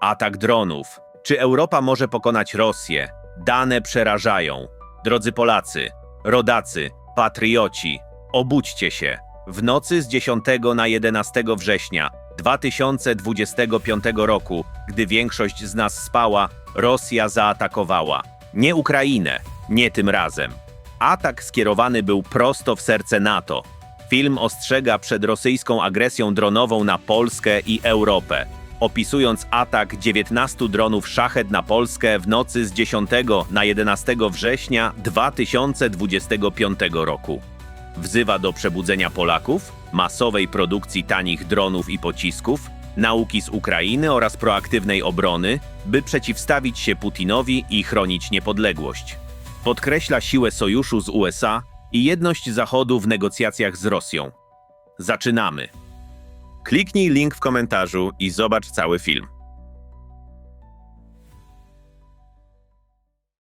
Atak dronów. Czy Europa może pokonać Rosję? Dane przerażają. Drodzy Polacy, rodacy, patrioci, obudźcie się. W nocy z 10 na 11 września 2025 roku, gdy większość z nas spała, Rosja zaatakowała. Nie Ukrainę, nie tym razem. Atak skierowany był prosto w serce NATO. Film ostrzega przed rosyjską agresją dronową na Polskę i Europę, opisując atak 19 dronów Szachet na Polskę w nocy z 10 na 11 września 2025 roku. Wzywa do przebudzenia Polaków, masowej produkcji tanich dronów i pocisków, nauki z Ukrainy oraz proaktywnej obrony, by przeciwstawić się Putinowi i chronić niepodległość. Podkreśla siłę sojuszu z USA i jedność Zachodu w negocjacjach z Rosją. Zaczynamy. Kliknij link w komentarzu i zobacz cały film.